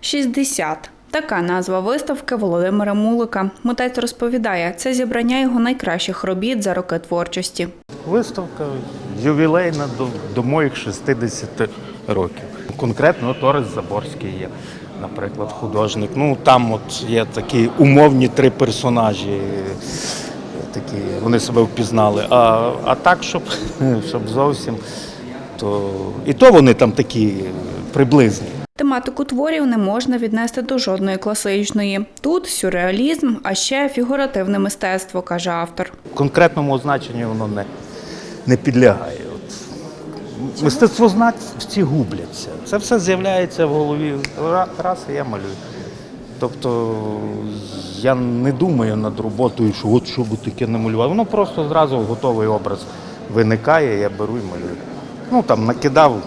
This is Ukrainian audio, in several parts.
60. Така назва виставки Володимира Мулика. Митець розповідає, це зібрання його найкращих робіт за роки творчості. Виставка ювілейна до, до моїх 60 років. Конкретно Торис Заборський є, наприклад, художник. Ну там от є такі умовні три персонажі. Такі, вони себе впізнали. А, а так, щоб, щоб зовсім, то і то вони там такі приблизні. Тематику творів не можна віднести до жодної класичної. Тут сюрреалізм, а ще фігуративне мистецтво, каже автор. конкретному значенню воно не, не підлягає. От. Мистецтвознавці губляться. Це все з'являється в голові Ра- раз, і я малюю. Тобто я не думаю над роботою, що от що би таке намалювати. Воно просто зразу готовий образ виникає, я беру і малюю. Ну там накидав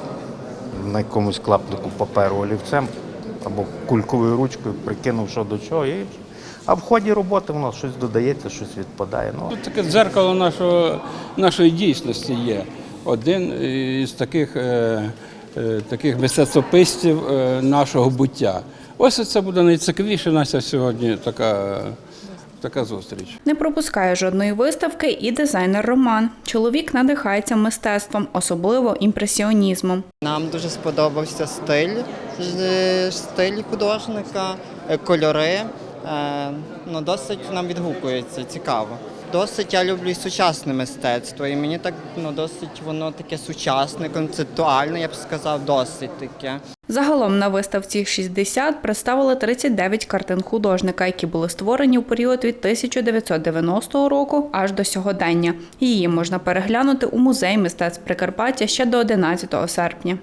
на якомусь клаптику паперу олівцем або кульковою ручкою, прикинув, що до чого. І... А в ході роботи воно щось додається, щось відпадає. Ну, Тут таке дзеркало нашого, нашої дійсності є. Один із таких, е, е, таких мистецтвописців е, нашого буття. Ось це буде найцікавіше наша сьогодні така, така зустріч. Не пропускає жодної виставки і дизайнер Роман. Чоловік надихається мистецтвом, особливо імпресіонізмом. Нам дуже сподобався стиль, е, стиль художника, е, кольори. Е, Ну, досить нам відгукується, цікаво. Досить я люблю і сучасне мистецтво, і мені так ну, досить воно таке сучасне, концептуальне, я б сказав, досить таке. Загалом на виставці 60 представили 39 картин художника, які були створені у період від 1990 року аж до сьогодення. Її можна переглянути у музеї мистецтв Прикарпаття ще до 11 серпня.